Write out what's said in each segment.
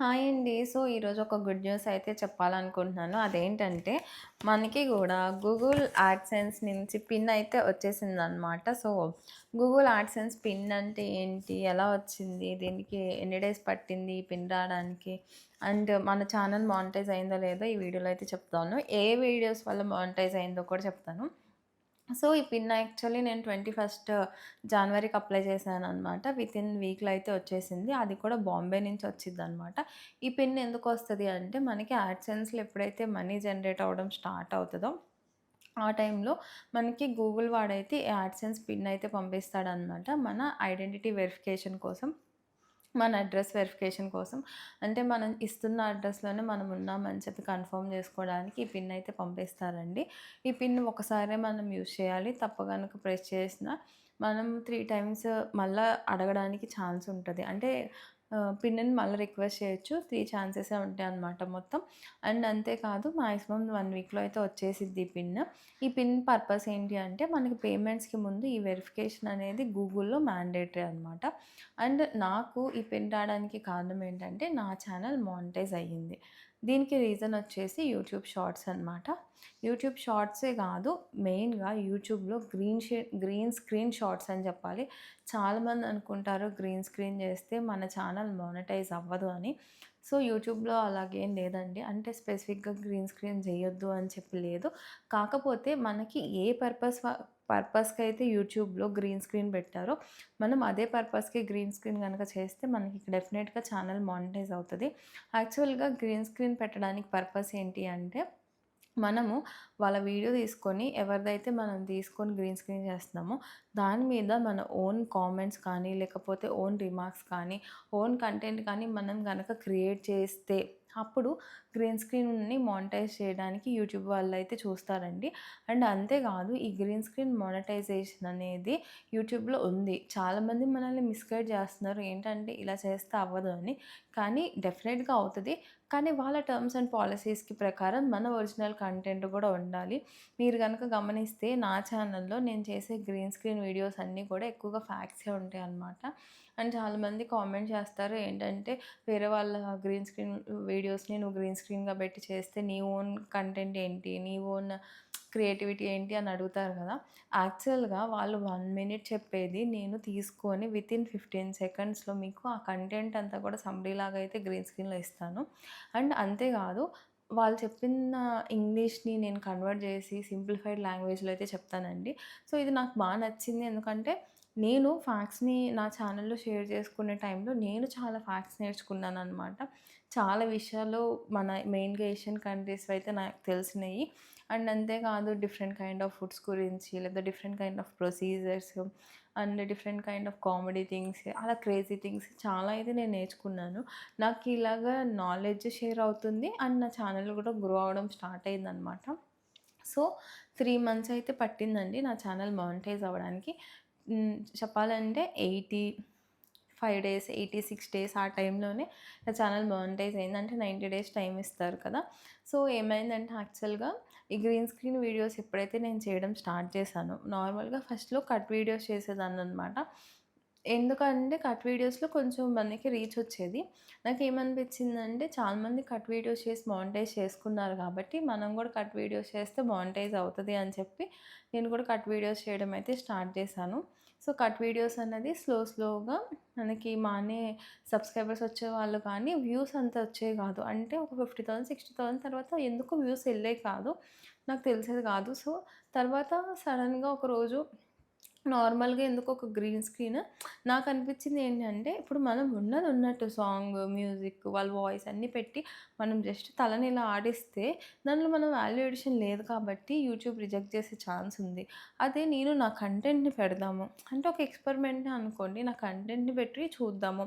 Hi అండి. So, ఈరోజు ఒక గుడ్ న్యూస్ అయితే చెప్పాలనుకుంటున్నాను. అదేంటంటే, మనకి కూడా గూగుల్ యాడ్‌సెన్స్ నుంచి పిన్ అయితే వచ్చేసిందనమాట. సో, గూగుల్ యాడ్‌సెన్స్ పిన్ అంటే ఏంటి? ఎలా వచ్చింది? దీనికి ఎన్ని డేస్ పట్టింది ఈ పిన్ రావడానికి అండ్ మన ఛానల్ మానిటైజ్ అయిందో లేదో ఈ వీడియోలో అయితే చెప్తాను. ఏ వీడియోస్ వల్ల మానిటైజ్ అయిందో కూడా చెప్తాను. సో, ఈ పిన్ యాక్చువల్లీ నేను 21 జనవరికి అప్లై చేశాను అనమాట వితిన్ వీక్‌లో అయితే వచ్చేసింది. అది కూడా బాంబే నుంచి వచ్చిద్దనమాట. ఈ పిన్ ఎందుకు వస్తుంది అంటే, మనకి యాడ్‌సెన్స్‌లో ఎప్పుడైతే మనీ జనరేట్ అవ్వడం స్టార్ట్ అవుతుందో ఆ టైంలో మనకి గూగుల్ వాడైతే యాడ్‌సెన్స్ పిన్ అయితే పంపిస్తాడనమాట. మన ఐడెంటిటీ వెరిఫికేషన్ కోసం. మన అడ్రస్ వెరిఫికేషన్ కోసం. అంటే మనం ఇస్తున్న అడ్రస్‌లోనే మనం ఉన్నామని చెప్పి కన్ఫర్మ్ చేసుకోవడానికి ఈ పిన్ అయితే పంపిస్తారండి. ఈ పిన్ ఒకసారే మనం యూజ్ చేయాలి. తప్ప కనుక ప్రెస్ చేసిన మనం త్రీ టైమ్స్ మళ్ళీ అడగడానికి ఛాన్స్ ఉంటుంది అంటే ఆహ్, పిన్‌ని మళ్ళీ రిక్వెస్ట్ చేయొచ్చు. త్రీ ఛాన్సెసే ఉంటాయన్నమాట మొత్తం. అండ్ అంతేకాదు మాక్సిమం వన్ వీక్‌లో అయితే వచ్చేసిద్ది ఈ పిన్. ఈ పిన్ పర్పస్ ఏంటి అంటే, మనకి పేమెంట్స్‌కి ముందు ఈ వెరిఫికేషన్ అనేది గూగుల్‌లో మ్యాండేటరీ అనమాట. అండ్ నాకు ఈ పిన్ రావడానికి కారణం ఏంటంటే, నా ఛానల్ మానిటైజ్ అయ్యింది. దీనికి రీజన్ వచ్చేసి యూట్యూబ్ షార్ట్స్ అనమాట. యూట్యూబ్ షార్ట్సే కాదు, మెయిన్‌గా యూట్యూబ్‌లో గ్రీన్ షే గ్రీన్ స్క్రీన్ షార్ట్స్ అని చెప్పాలి. చాలామంది అనుకుంటారు గ్రీన్ స్క్రీన్ చేస్తే మన ఛానల్ మానిటైజ్ అవ్వదు అని. సో, యూట్యూబ్‌లో అలాగేం లేదండి. అంటే స్పెసిఫిక్‌గా గ్రీన్ స్క్రీన్ చేయొద్దు అని చెప్పి లేదు. కాకపోతే మనకి ఏ పర్పస్ పర్పస్కి అయితే యూట్యూబ్‌లో గ్రీన్ స్క్రీన్ పెట్టారో, మనం అదే పర్పస్‌కి గ్రీన్ స్క్రీన్ కనుక చేస్తే మనకి డెఫినెట్‌గా ఛానల్ మానిటైజ్ అవుతుంది. యాక్చువల్‌గా గ్రీన్ స్క్రీన్ పెట్టడానికి పర్పస్ ఏంటి అంటే, మనము వాళ్ళ వీడియో తీసుకొని ఎవరిదైతే మనం తీసుకొని గ్రీన్ స్క్రీన్ చేస్తున్నామో, దాని మీద మన ఓన్ కామెంట్స్ కానీ, లేకపోతే ఓన్ రిమార్క్స్ కానీ, ఓన్ కంటెంట్ కానీ మనం కనుక క్రియేట్ చేస్తే, అప్పుడు గ్రీన్ స్క్రీన్‌ని మానిటైజ్ చేయడానికి యూట్యూబ్ వాళ్ళైతే చూస్తారండి. అండ్ అంతేకాదు ఈ గ్రీన్ స్క్రీన్ మానిటైజేషన్ అనేది యూట్యూబ్‌లో ఉంది. చాలామంది మనల్ని మిస్‌గైడ్ చేస్తున్నారు. ఏంటంటే ఇలా చేస్తే అవ్వదు అని. కానీ డెఫినెట్‌గా అవుతుంది కానీ వాళ్ళ టర్మ్స్ అండ్ పాలసీస్కి ప్రకారం మన ఒరిజినల్ కంటెంట్ కూడా ఉండాలి. మీరు కనుక గమనిస్తే నా ఛానల్‌లో నేను చేసే గ్రీన్ స్క్రీన్ వీడియోస్ అన్నీ కూడా ఎక్కువగా ఫ్యాక్ట్సే ఉంటాయన్నమాట. అండ్ చాలామంది కామెంట్ చేస్తారు ఏంటంటే, వేరే వాళ్ళ గ్రీన్ స్క్రీన్ వీడియోస్‌ని నువ్వు గ్రీన్ స్క్రీన్‌గా పెట్టి చేస్తే నీ ఓన్ కంటెంట్ ఏంటి? నీ ఓన్ క్రియేటివిటీ ఏంటి? అని అడుగుతారు కదా! యాక్చువల్‌గా వాళ్ళు వన్ మినిట్ చెప్పేది నేను తీసుకొని వితిన్ 15 సెకండ్స్‌లో మీకు ఆ కంటెంట్ అంతా కూడా సమ్మరీ లాగా అయితే గ్రీన్ స్క్రీన్‌లో ఇస్తాను. అండ్ అంతేకాదు వాళ్ళు చెప్పిన ఇంగ్లీష్‌ని నేను కన్వర్ట్ చేసి సింప్లిఫైడ్ లాంగ్వేజ్‌లో అయితే చెప్తానండి. సో, ఇది నాకు బాగా నచ్చింది. ఎందుకంటే, నేను ఫ్యాక్ట్స్‌ని నా ఛానల్‌లో షేర్ చేసుకునే టైంలో నేను చాలా ఫ్యాక్ట్స్ నేర్చుకున్నాననమాట. చాలా విషయాలు మన మెయిన్‌గా ఏషియన్ కంట్రీస్ అయితే నాకు తెలిసినాయి అండ్ అంతేకాదు డిఫరెంట్ కైండ్ ఆఫ్ ఫుడ్స్ గురించి, లేదా different kind of procedures and different kind of comedy things అలా క్రేజీ థింగ్స్ చాలా అయితే నేను నేర్చుకున్నాను. నాకు ఇలాగా నాలెడ్జ్ షేర్ అవుతుంది. అండ్ నా ఛానల్ కూడా గ్రో అవ్వడం స్టార్ట్ అయిందనమాట. సో, త్రీ మంత్స్ అయితే పట్టిందండి నా ఛానల్ మానిటైజ్ అవ్వడానికి. చెప్పాలంటే ఎయిటీ ఫైవ్ డేస్, 86 డేస్ ఆ టైంలోనే నా ఛానల్ మానిటైజ్ అయింది. అంటే 90 డేస్ టైం ఇస్తారు కదా! సో, ఏమైందంటే యాక్చువల్‌గా ఈ గ్రీన్ స్క్రీన్ వీడియోస్ ఎప్పుడైతే నేను చేయడం స్టార్ట్ చేశాను నార్మల్‌గా ఫస్ట్‌లో కట్ వీడియోస్ చేసేదాన్ని అనమాట ఎందుకంటే కట్ వీడియోస్‌లో కొంచెం మనకి రీచ్ వచ్చేది. నాకు ఏమనిపించిందంటే చాలామంది కట్ వీడియోస్ చేసి మానిటైజ్ చేసుకున్నారు కాబట్టి, మనం కూడా కట్ వీడియోస్ చేస్తే మానిటైజ్ అవుతుంది అని చెప్పి, నేను కూడా కట్ వీడియోస్ చేయడం అయితే స్టార్ట్ చేశాను. సో, కట్ వీడియోస్ అన్నది స్లో స్లోగా మనకి మానే సబ్స్క్రైబర్స్ వచ్చేవాళ్ళు కానీ, వ్యూస్ అంత వచ్చేవి కాదు. అంటే ఒక 50,000, 60,000 తర్వాత ఎందుకు వ్యూస్ వెళ్ళేవి కాదు. నాకు తెలిసేది కాదు. సో, తర్వాత సడన్గా ఒకరోజు నార్మల్‌గా ఎందుకు ఒక గ్రీన్ స్క్రీన్ నాకు అనిపించింది ఏంటంటే, ఇప్పుడు మనం ఉన్నది ఉన్నట్టు సాంగ్, మ్యూజిక్, వాళ్ళ వాయిస్ అన్నీ పెట్టి మనం జస్ట్ తలని ఇలా ఆడిస్తే, దానిలో మనం వాల్యూ ఎడిషన్ లేదు కాబట్టి యూట్యూబ్ రిజెక్ట్ చేసే ఛాన్స్ ఉంది. అదే నేను నా కంటెంట్‌ని పెడదాము. అంటే ఒక ఎక్స్పెరిమెంట్ అనుకోండి. నా కంటెంట్‌ని పెట్టి చూద్దాము.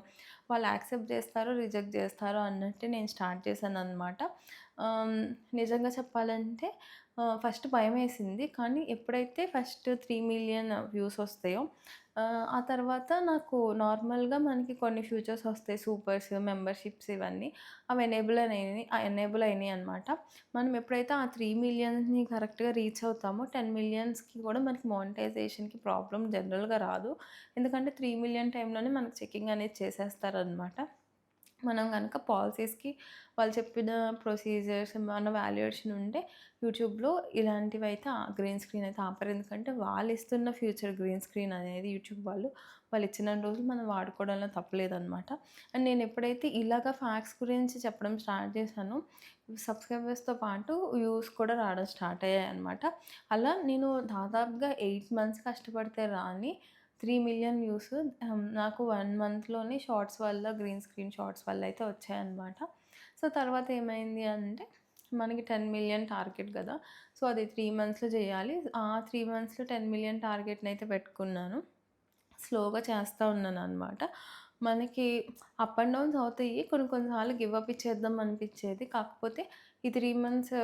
వాళ్ళు యాక్సెప్ట్ చేస్తారో, రిజెక్ట్ చేస్తారో అన్నట్టు నేను స్టార్ట్ చేశాను అనమాట నిజంగా చెప్పాలంటే ఫస్ట్ ఫస్ట్ భయమేసింది. కానీ ఎప్పుడైతే ఫస్ట్ త్రీ మిలియన్ వ్యూస్ వస్తాయో, ఆ తర్వాత నాకు నార్మల్‌గా మనకి కొన్ని ఫ్యూచర్స్ వస్తాయి. సూపర్స్, మెంబర్‌షిప్స్ ఇవన్నీ. అవి ఎనేబుల్ అయినాయి ఎనేబుల్ అయినాయనమాట. మనం ఎప్పుడైతే ఆ 3,000,000ని కరెక్ట్‌గా రీచ్ అవుతామో, టెన్ మిలియన్స్కి కూడా మనకి మానిటైజేషన్‌కి ప్రాబ్లమ్ జనరల్‌గా రాదు. ఎందుకంటే త్రీ మిలియన్ టైంలోనే మనకు చెకింగ్ అనేది చేసేస్తారనమాట. మనం కనుక పాలసీస్కి వాళ్ళు చెప్పిన ప్రొసీజర్స్ మన వాల్యుయేషన్ ఉంటే యూట్యూబ్లో ఇలాంటివి అయితే గ్రీన్ స్క్రీన్ అయితే ఆపరు. ఎందుకంటే వాళ్ళు ఇస్తున్న ఫ్యూచర్ గ్రీన్ స్క్రీన్ అనేది యూట్యూబ్ వాళ్ళు వాళ్ళు ఇచ్చిన రోజులు మనం వాడుకోవడంలో తప్పలేదన్నమాట. అండ్ నేను ఎప్పుడైతే ఇలాగ ఫ్యాక్స్ గురించి చెప్పడం స్టార్ట్ చేశానో సబ్స్క్రైబర్స్తో పాటు వ్యూస్ కూడా రావడం స్టార్ట్ అయ్యాయి అనమాట అలా నేను దాదాపుగా ఎయిట్ మంత్స్ కష్టపడితే రాని త్రీ మిలియన్ వ్యూస్. నాకు వన్ మంత్లోనే షార్ట్స్ వల్ల గ్రీన్ స్క్రీన్ షార్ట్స్ వల్ల అయితే వచ్చాయన్నమాట. సో తర్వాత ఏమైంది అంటే మనకి టెన్ మిలియన్ టార్గెట్ కదా. సో అది త్రీ మంత్స్లో చేయాలి. ఆ త్రీ మంత్స్లో టెన్ మిలియన్ టార్గెట్ని అయితే పెట్టుకున్నాను. స్లోగా చేస్తూ ఉన్నాను అనమాట మనకి అప్ అండ్ డౌన్స్ అవుతాయి. కొన్ని కొన్నిసార్లు గివ్ అప్ ఇచ్చేద్దాం అనిపించేది. కాకపోతే ఈ త్రీ మంత్స్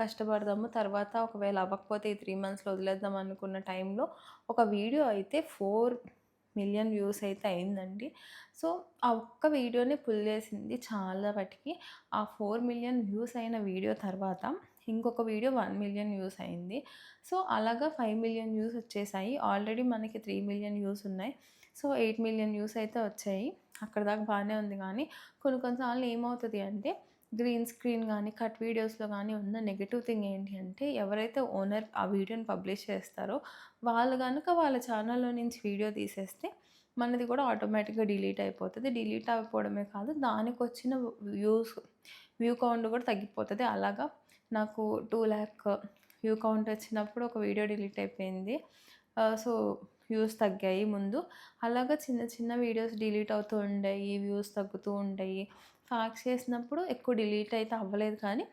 కష్టపడదాము. తర్వాత ఒకవేళ అవ్వకపోతే ఈ త్రీ మంత్స్లో వదిలేద్దాం అనుకున్న టైంలో ఒక వీడియో అయితే ఫోర్ మిలియన్ వ్యూస్ అయితే అయిందండి. సో ఆ ఒక్క వీడియోని పుల్ చేసింది చాలా వాటికి ఆ ఫోర్ మిలియన్ వ్యూస్ అయిన వీడియో తర్వాత ఇంకొక వీడియో వన్ మిలియన్ వ్యూస్ అయింది. సో అలాగా ఫైవ్ మిలియన్ వ్యూస్ వచ్చేసాయి. ఆల్రెడీ మనకి త్రీ మిలియన్ వ్యూస్ ఉన్నాయి. సో ఎయిట్ మిలియన్ వ్యూస్ అయితే వచ్చాయి. అక్కడ దాకా బాగానే ఉంది కానీ కొన్ని కొన్నిసార్లు ఏమవుతుంది అంటే గ్రీన్ స్క్రీన్ కానీ కట్ వీడియోస్లో కానీ ఉన్న నెగిటివ్ థింగ్ ఏంటి అంటే ఎవరైతే ఓనర్ ఆ వీడియోని పబ్లిష్ చేస్తారో వాళ్ళు కనుక వాళ్ళ ఛానల్లో నుంచి వీడియో తీసేస్తే మనది కూడా ఆటోమేటిక్గా డిలీట్ అయిపోతుంది. డిలీట్ అయిపోవడమే కాదు దానికి వచ్చిన వ్యూస్ వ్యూ కౌంట్ కూడా తగ్గిపోతుంది. అలాగా నాకు టూ ల్యాక్ వ్యూ కౌంట్ వచ్చినప్పుడు ఒక వీడియో డిలీట్ అయిపోయింది. సో వ్యూస్ తగ్గాయి ముందు. అలాగా చిన్న చిన్న వీడియోస్ డిలీట్ అవుతూ ఉండయి వ్యూస్ తగ్గుతూ ఉండేవి ఫ్యాక్స్ చేసినప్పుడు ఎక్కువ డిలీట్ అయితే అవ్వలేదు కానీ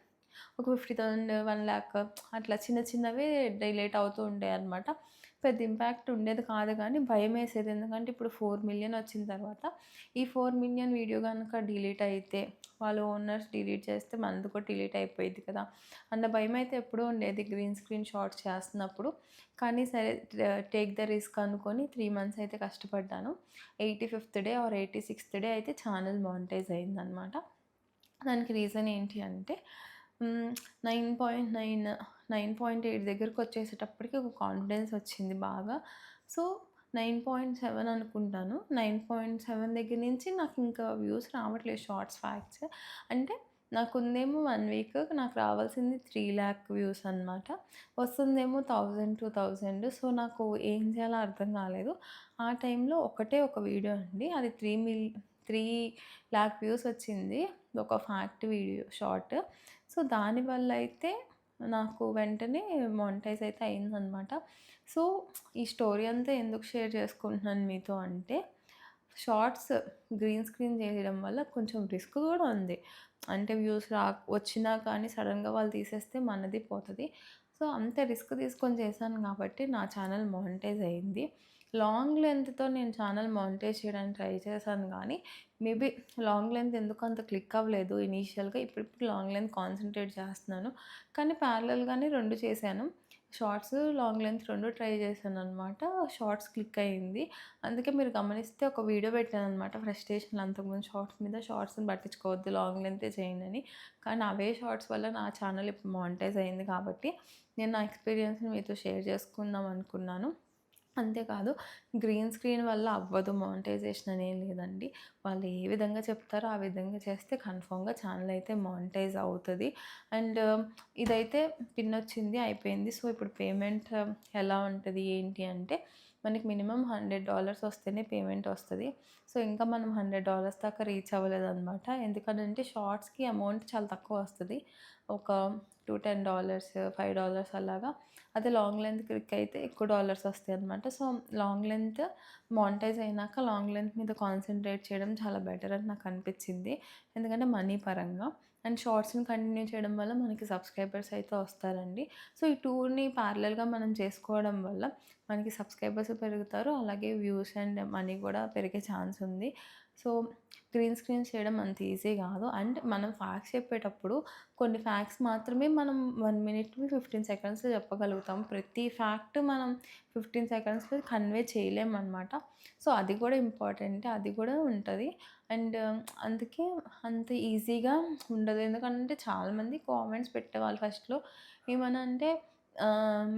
ఒక ఫిఫ్టీ థౌసండ్ వన్ ల్యాక్ అట్లా చిన్న చిన్నవి డిలేట్ అవుతూ ఉంటాయి అనమాట పెద్ద ఇంపాక్ట్ ఉండేది కాదు కానీ భయం వేసేది. ఎందుకంటే ఇప్పుడు ఫోర్ మిలియన్ వచ్చిన తర్వాత ఈ ఫోర్ మిలియన్ వీడియో కనుక డిలీట్ అయితే వాళ్ళు ఓనర్స్ డిలీట్ చేస్తే మనది కూడా డిలీట్ అయిపోయింది కదా. అన్న భయం అయితే ఎప్పుడూ ఉండేది గ్రీన్ స్క్రీన్ షాట్ చేస్తున్నప్పుడు. కానీ సరే టేక్ ద రిస్క్ అనుకొని త్రీ మంత్స్ అయితే కష్టపడ్డాను. Eighty fifth day or eighty sixth day అయితే ఛానల్ మానిటైజ్ అయిందనమాట దానికి రీజన్ ఏంటి అంటే nine point nine nine point eight దగ్గరకు వచ్చేసేటప్పటికి ఒక కాన్ఫిడెన్స్ వచ్చింది బాగా. సో నైన్ పాయింట్ సెవెన్ అనుకుంటాను. నైన్ పాయింట్ సెవెన్ దగ్గర నుంచి నాకు ఇంకా వ్యూస్ రావట్లేదు షార్ట్స్ ఫ్యాక్ట్స్. అంటే నాకు ఉందేమో వన్ వీక్ నాకు రావాల్సింది త్రీ ల్యాక్ వ్యూస్ అనమాట వస్తుందేమో థౌజండ్ టూ థౌజండ్ సో నాకు ఏం చేయాలో అర్థం కాలేదు. ఆ టైంలో ఒకటే ఒక వీడియో అండి. అది three mil three lakh views వచ్చింది. ఒక ఫ్యాక్ట్ వీడియో షార్ట్ సో దానివల్ల అయితే నాకు వెంటనే మానిటైజ్ అయితే అయిందనమాట సో ఈ స్టోరీ అంతా ఎందుకు షేర్ చేసుకుంటున్నాను మీతో అంటే షార్ట్స్ గ్రీన్ స్క్రీన్ చేయడం వల్ల కొంచెం రిస్క్ కూడా ఉంది. అంటే వ్యూస్ రా వచ్చినా కానీ సడన్గా వాళ్ళు తీసేస్తే మనది పోతుంది. సో అంత రిస్క్ తీసుకొని చేశాను కాబట్టి నా ఛానల్ మానిటైజ్ అయింది. లాంగ్ లెంత్తో నేను ఛానల్ మానిటైజ్ చేయడానికి ట్రై చేశాను కానీ మేబీ లాంగ్ లెంత్ ఎందుకు అంత క్లిక్ అవ్వలేదు ఇనీషియల్గా. ఇప్పుడు ఇప్పుడు లాంగ్ లెంత్ కాన్సన్ట్రేట్ చేస్తున్నాను. కానీ ప్యారలల్గానే రెండు చేశాను. షార్ట్స్ లాంగ్ లెంత్ రెండు ట్రై చేశాను అనమాట షార్ట్స్ క్లిక్ అయ్యింది అందుకే మీరు గమనిస్తే ఒక వీడియో పెట్టాను అనమాట ఫ్రస్ట్రేషన్ అంతకుముందు షార్ట్స్ మీద షార్ట్స్ని పట్టించుకోవద్దు లాంగ్ లెంతే చేయండి అని. కానీ అవే షార్ట్స్ వల్ల నా ఛానల్ ఇప్పుడు మానిటైజ్ అయింది కాబట్టి నేను నా ఎక్స్పీరియన్స్ని మీతో షేర్ చేసుకుందాం అనుకున్నాను. అంతేకాదు గ్రీన్ స్క్రీన్ వల్ల అవ్వదు మానిటైజేషన్ అనేది లేదండి. వాళ్ళు ఏ విధంగా చెప్తారో ఆ విధంగా చేస్తే కన్ఫామ్గా ఛానల్ అయితే మానిటైజ్ అవుతుంది. అండ్ ఇదైతే పిన్ వచ్చింది అయిపోయింది. సో ఇప్పుడు పేమెంట్ ఎలా ఉంటుంది ఏంటి అంటే మనకి మినిమం హండ్రెడ్ డాలర్స్ వస్తేనే పేమెంట్ వస్తుంది. సో ఇంకా మనం హండ్రెడ్ డాలర్స్ దాకా రీచ్ అవ్వలేదు అనమాట ఎందుకంటే షార్ట్స్కి అమౌంట్ చాలా తక్కువ వస్తుంది. ఒక two ten dollars five dollars అలాగా. అదే లాంగ్ లెంత్ క్లిక్ అయితే ఎక్కువ డాలర్స్ వస్తాయి అనమాట సో లాంగ్ లెంత్ మానిటైజ్ అయినాక లాంగ్ లెంత్ మీద కాన్సన్ట్రేట్ చేయడం చాలా బెటర్ అని నాకు అనిపించింది. ఎందుకంటే మనీ పరంగా. అండ్ షార్ట్స్ని కంటిన్యూ చేయడం వల్ల మనకి సబ్స్క్రైబర్స్ అయితే వస్తారండి. సో ఈ టూర్ని ప్యారలల్గా మనం చేసుకోవడం వల్ల మనకి సబ్స్క్రైబర్స్ పెరుగుతారు. అలాగే వ్యూస్ అండ్ మనీ కూడా పెరిగే ఛాన్స్ ఉంది. సో గ్రీన్ స్క్రీన్ చేయడం అంత ఈజీ కాదు. అండ్ మనం ఫ్యాక్స్ చెప్పేటప్పుడు కొన్ని ఫ్యాక్ట్స్ మాత్రమే మనం వన్ మినిట్ ఫిఫ్టీన్ సెకండ్స్లో చెప్పగలుగుతాం. ప్రతి ఫ్యాక్ట్ మనం ఫిఫ్టీన్ సెకండ్స్లో కన్వే చేయలేమన్నమాట. సో అది కూడా ఇంపార్టెంట్. అది కూడా ఉంటుంది. అండ్ అందుకే అంత ఈజీగా ఉండదు. ఎందుకంటే చాలామంది కామెంట్స్ పెట్టేవాళ్ళు ఫస్ట్లో ఏమన్నా అంటే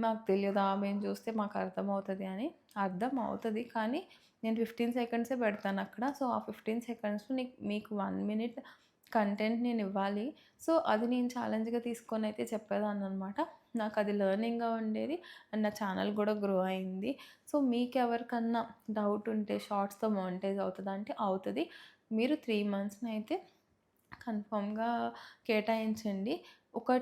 మాకు తెలియదా. మేము చూస్తే మాకు అర్థమవుతుంది అని. అర్థం అవుతుంది కానీ నేను ఫిఫ్టీన్ సెకండ్సే పెడతాను అక్కడ. సో ఆ ఫిఫ్టీన్ సెకండ్స్ నీకు మీకు వన్ మినిట్ కంటెంట్ నేను ఇవ్వాలి. సో అది నేను ఛాలెంజ్గా తీసుకొని అయితే చెప్పేదాన్ని అనమాట నాకు అది లెర్నింగ్గా ఉండేది అండ్ నా ఛానల్ కూడా గ్రో అయింది. సో మీకు ఎవరికన్నా డౌట్ ఉంటే షార్ట్స్తో మానిటైజ్ అవుతుందా అంటే అవుతుంది. మీరు త్రీ మంత్స్ని అయితే కన్ఫామ్గా కేటాయించండి. ఒక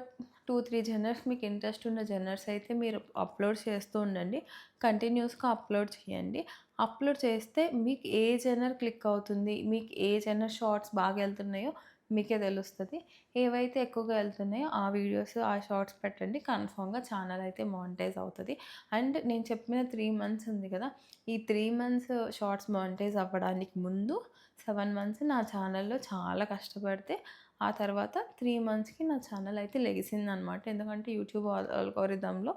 టూ త్రీ జనర్స్ మీకు ఇంట్రెస్ట్ ఉన్న జనర్స్ అయితే మీరు అప్లోడ్ చేస్తూ ఉండండి. కంటిన్యూస్గా అప్లోడ్ చేయండి. అప్లోడ్ చేస్తే మీకు ఏ జనర్ క్లిక్ అవుతుంది మీకు ఏ జనర్ షార్ట్స్ బాగా వెళ్తున్నాయో మీకే తెలుస్తుంది. ఏవైతే ఎక్కువగా వెళ్తున్నాయో ఆ వీడియోస్ ఆ షార్ట్స్ పెట్టండి. కన్ఫామ్గా ఛానల్ అయితే మానిటైజ్ అవుతుంది. అండ్ నేను చెప్పిన త్రీ మంత్స్ ఉంది కదా ఈ త్రీ మంత్స్ షార్ట్స్ మానిటైజ్ అవ్వడానికి ముందు సెవెన్ మంత్స్ నా ఛానల్లో చాలా కష్టపడితే ఆ తర్వాత త్రీ మంత్స్కి నా ఛానల్ అయితే లెగిసింది అనమాట ఎందుకంటే యూట్యూబ్ ఆల్గోరిథంలో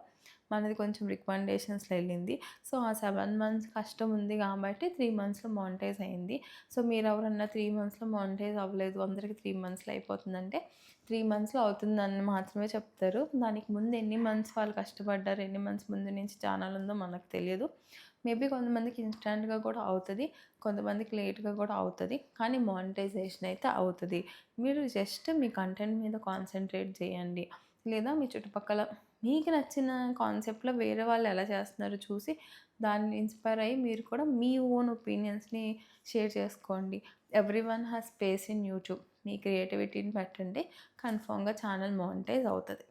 మనది కొంచెం రికమెండేషన్స్లో వెళ్ళింది. సో ఆ సెవెన్ మంత్స్ కష్టం ఉంది కాబట్టి త్రీ మంత్స్లో మానిటైజ్ అయింది. సో మీరు ఎవరన్నా త్రీ మంత్స్లో మానిటైజ్ అవ్వలేదు అందరికి త్రీ మంత్స్లో అయిపోతుందంటే త్రీ మంత్స్లో అవుతుందని మాత్రమే చెప్తారు. దానికి ముందు ఎన్ని మంత్స్ వాళ్ళు కష్టపడ్డారు ఎన్ని మంత్స్ ముందు నుంచి ఛానల్ ఉందో మనకు తెలియదు. మేబీ కొంతమందికి ఇన్స్టెంట్గా కూడా అవుతుంది కొంతమందికి లేట్గా కూడా అవుతుంది కానీ మానిటైజేషన్ అయితే అవుతుంది. మీరు జస్ట్ మీ కంటెంట్ మీద కాన్సన్ట్రేట్ చేయండి. లేదా మీ చుట్టుపక్కల మీకు నచ్చిన కాన్సెప్ట్లో వేరే వాళ్ళు ఎలా చేస్తున్నారో చూసి దాన్ని ఇన్స్పైర్ అయ్యి మీరు కూడా మీ ఓన్ ఒపీనియన్స్ని షేర్ చేసుకోండి. Every one has space in YouTube. మీ క్రియేటివిటీని పెట్టండి కన్ఫామ్గా ఛానల్ మానిటైజ్ అవుతుంది.